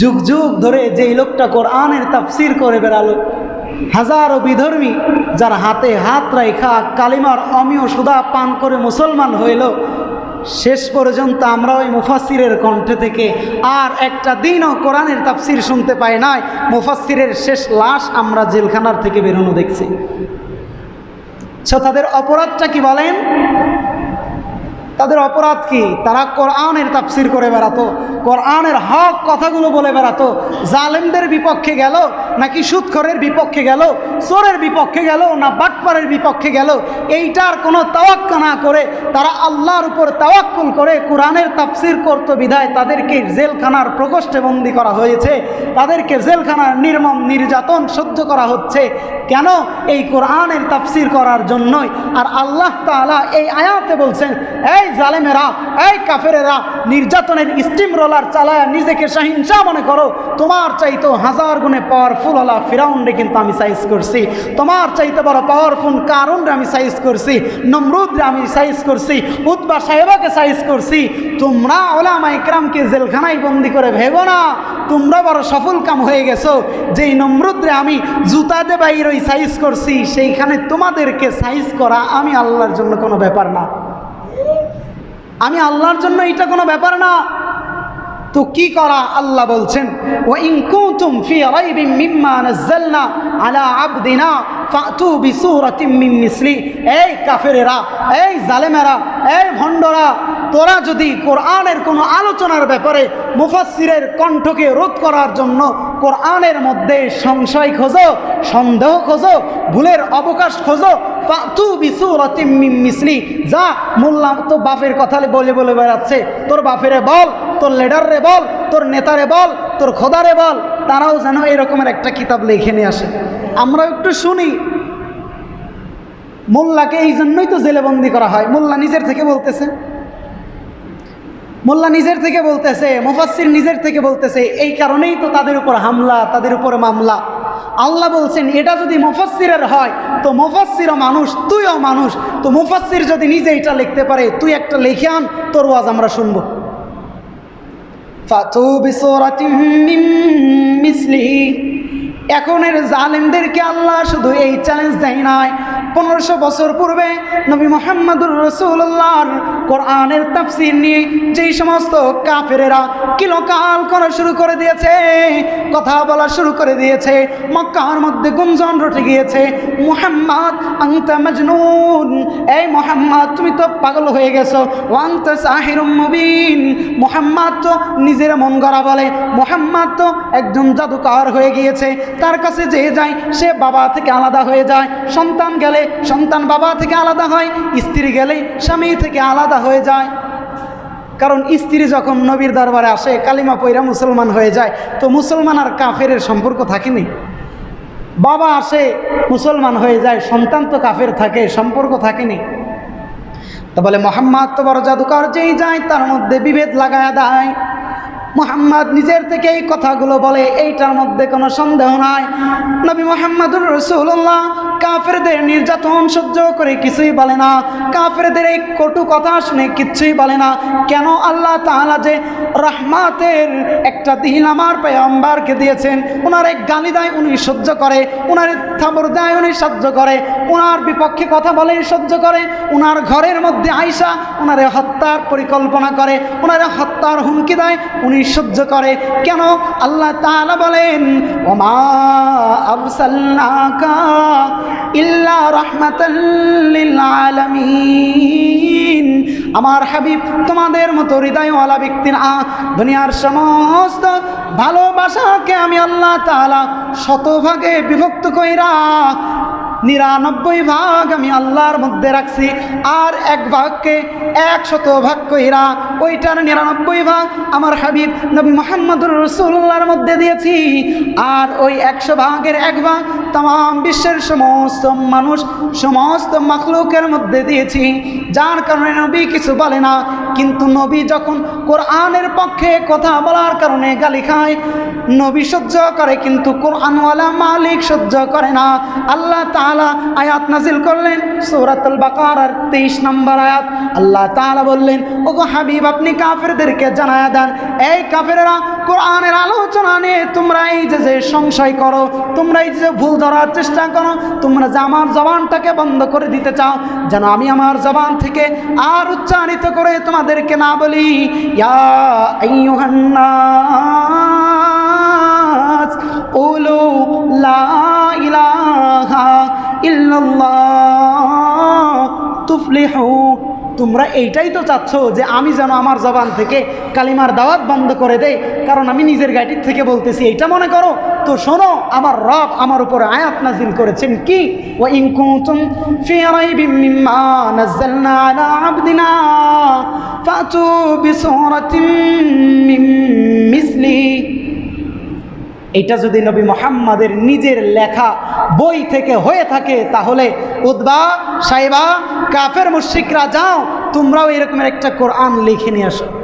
যুগ যুগ ধরে যেই লোকটা কোরআনের তাফসির করে বেড়ালো, হাজারো বিধর্মী যার হাতে হাত রাইখা কালিমার অমীয় সুদা পান করে মুসলমান হইল, শেষ পর্যন্ত আমরা ওই মুফাসিরের কণ্ঠে থেকে আর একটা দিনও কোরআনের তাফসির শুনতে পাই নাই। মুফাসিরের শেষ লাশ আমরা জেলখানার থেকে বেরোনো দেখছি। সো তাদের অপরাধটা কি বলেন? তাদের অপরাধ কি? তারা কোরআনের তাফসির করে বেড়াতো। কোরআনের হক কথাগুলো বলে বেড়াতো। জালেমদের বিপক্ষে গেল নাকি সুৎখরের বিপক্ষে গেল? চোরের বিপক্ষে গেল না বাটপারের বিপক্ষে গেল? এইটার কোনো তাওয়াক্কা না করে তারা আল্লাহর উপর তাওয়াক্কুল করে কোরআনের তাফসির করত বিধায় তাদেরকে জেলখানার প্রকোষ্ঠে বন্দি করা হয়েছে। তাদেরকে জেলখানার নির্মম নির্যাতন সহ্য করা হচ্ছে। কেন? এই কোরআনের তাফসির করার জন্যই। আর আল্লাহ তাআলা এই আয়াতে বলছেন, এই জালেমেরা, এই কাফেরেরা নির্যাতনের স্টিম রোলার চালায় নিজেকে সহিংসা মনে করো। তোমার চাইতো হাজার গুণে পাওয়ারফুল হলা ফিরাউন্ডে কিন্তু আমি সাইজ করছি। তোমার চাইতে বড় পাওয়ারফুল কারণরে আমি সাইজ করছি। নমরুদরে আমি সাইজ করছি। উদ্বা সাহেবাকে সাইজ করছি। তোমরা ওলামা ইকরামকে জেলখানায় বন্দি করে ভেবো না। তোমরা বড় সফল কাম হয়ে গেছো। যেই নমরুদরে আমি জুতা দে বাইরই সাইজ করছি, সেইখানে তোমাদেরকে সাইজ করা আমি আল্লাহর জন্য কোনো ব্যাপার না। আমি আল্লাহর জন্য এটা কোনো ব্যাপার না। তো কি করা আল্লাহ বলছেন? ও ইনকুতুম ফি রাইবিম মিম্মা নাযালনা আলা আবদিনা ফাতু বিসূরাতিম মিন মিসলি। এই কাফেরেরা, এই জালেমেরা, এই ভণ্ডরা, তোরা যদি কোরআনের কোনো আলোচনার ব্যাপারে মুফাসসিরের কণ্ঠকে রোধ করার জন্য কোরআনের মধ্যে সংশয় খোঁজো, সন্দেহ খোঁজো, ভুলের অবকাশ খোঁজো মিসলি। যা মোল্লা তো বাপের কথা বলে বলে বেড়াচ্ছে, তোর বাপেরে বল, তোর লিডাররে বল, তোর নেতারে বল, তোর খোদারে বল, তারাও যেন এরকমের একটা কিতাব লিখে নিয়ে আসে। আমরা একটু শুনি। মোল্লাকে এই জন্যই তো জেলেবন্দি করা হয়। মোল্লা নিজের থেকে বলতেছে। মোল্লা নিজের থেকে বলতেছে, মুফাসসির নিজের থেকে বলতেছে, এই কারণেই তো তাদের উপর হামলা, তাদের উপর মামলা। আল্লাহ বলছেন, এটা যদি মুফাসসিরের হয়, তো মুফাসসিরও মানুষ, তুইও মানুষ। তো মুফাসসির যদি নিজে এটা লিখতে পারে, তুই একটা লিখে আন, তোর ওয়াজ আমরা শুনব। এখনের জালেমদেরকে আল্লাহ শুধু এই চ্যালেঞ্জ দেয় নাই। পনেরোশো বছর পূর্বে নবী মোহাম্মদুর রসুল্লাহর কোরআনের তাফসির নিয়ে যেই সমস্ত কাফেরেরা কিলোকাল করা শুরু করে দিয়েছে, কথা বলা শুরু করে দিয়েছে, মক্কার মধ্যে গুঞ্জন রটে গিয়েছে, মুহাম্মদ আংতা মজনুন, এই মোহাম্মদ, তুমি তো পাগল হয়ে গেছো ওয়াংতা সাহিরুম মুবিন। মোহাম্মদ তো নিজের মন গড়া বলে, মোহাম্মদ তো একজন জাদুকর হয়ে গিয়েছে, তার কাছে যে যায়, সে বাবা থেকে আলাদা হয়ে যায়, সন্তান গেলে সন্তান বাবা থেকে আলাদা হয়, স্ত্রী গেলে স্বামী থেকে আলাদা হয়ে যায়। কারণ স্ত্রী যখন নবীর দরবারে আসে, কালিমা পৈরা মুসলমান হয়ে যায়, তো মুসলমান আর কাফের সম্পর্ক থাকেনি। বাবা আসে, মুসলমান হয়ে যায়, সন্তান তো কাফের থাকে, সম্পর্ক থাকেনি। তা বলে, মোহাম্মদ তো বড় জাদুকর, যেই যায় তার মধ্যে বিভেদ লাগায়া দেয়। মোহাম্মদ নিজের থেকে এই কথাগুলো বলে, এইটার মধ্যে কোনো সন্দেহ নাই। নবী মোহাম্মদুর রসুল্লাহ কাফেরদের নির্যাতন সহ্য করে কিছুই বলে না। কাফেরদের এই কটু কথা শুনে কিচ্ছুই বলে না। কেন আল্লাহ তাআলা যে রহমাতের একটা দিন আমার পেয়ম্বারকে দিয়েছেন ওনার এক গালি দেয় উনি সহ্য করে ওনার থাবর দেয় উনি সহ্য করে ওনার বিপক্ষে কথা বলে সহ্য করে ওনার ঘরের মধ্যে আইসা ওনারে হত্যার পরিকল্পনা করে ওনারে হত্যার হুমকি দেয়, উনি সহ্য করে। কেন আল্লাহ তাআলা বলেন, ওমা আরসালনাকা ইল্লা রাহমাতাল লিল আলামিন। আমার হাবিব, তোমাদের মতো হৃদয়ওয়ালা ব্যক্তি না দুনিয়ার সমস্ত ভালোবাসাকে আমি আল্লাহ তাআলা শতভাগে বিভক্ত কইরা নিরানব্বই ভাগ আমি আল্লাহর মধ্যে রাখছি আর এক ভাগকে একশত ভাগ কইরা ওইটার নিরানব্বই ভাগ আমার হাবিব নবী মোহাম্মদুর রসুল্লাহর মধ্যে দিয়েছি। আর ওই একশো ভাগের এক ভাগ তাম বিশ্বের সমস্ত মানুষ, সমস্ত মখলুকের মধ্যে দিয়েছি। যার কারণে নবী কিছু বলে না, কিন্তু নবী যখন কোরআনের পক্ষে কথা বলার কারণে গালি খায়, নবী সহ্য করে, কিন্তু কোরআনওয়ালা মালিক সহ্য করে না। আল্লাহ তাআলা আয়াত নাজিল করলেন, সূরাতুল বাকারার 23 নম্বর আয়াত। আল্লাহ তাআলা বললেন, ওগো হাবিব, আপনি কাফেরদেরকে জানায় দেন। এই কাফেররা কোরআনের আলোচনা নিয়ে তোমরা এই যে যে সংশয় করো, তোমরা এই যে ভুল ধরার চেষ্টা করো, তোমরা যে আমার জবানটাকে বন্ধ করে দিতে চাও, যেন আমি আমার জবান থেকে আর উচ্চারিত করে তোমাদেরকে না বলি কুলু লা ইলাহা ইল্লাল্লাহ, তুফলিহু তোমরা এইটাই তো চাচ্ছ যে আমি যেন আমার জবান থেকে কালিমার দাওয়াত বন্ধ করে দেয় কারণ আমি নিজের গাড়ির থেকে বলতেছি, এইটা মনে করো? তো শোনো, আমার রব আমার উপরে আয়াত নাজিল করেছেন কি? ও ইনকুতুম ফি আবদিনা এটা যদি নবী মোহাম্মদের নিজের লেখা বই থেকে হয়ে থাকে, তাহলে উদ্বা সাইবা, কাফের মুশিকরা যাও, তোমরাও এরকমের একটা কোরআন লিখে নিয়ে আসো।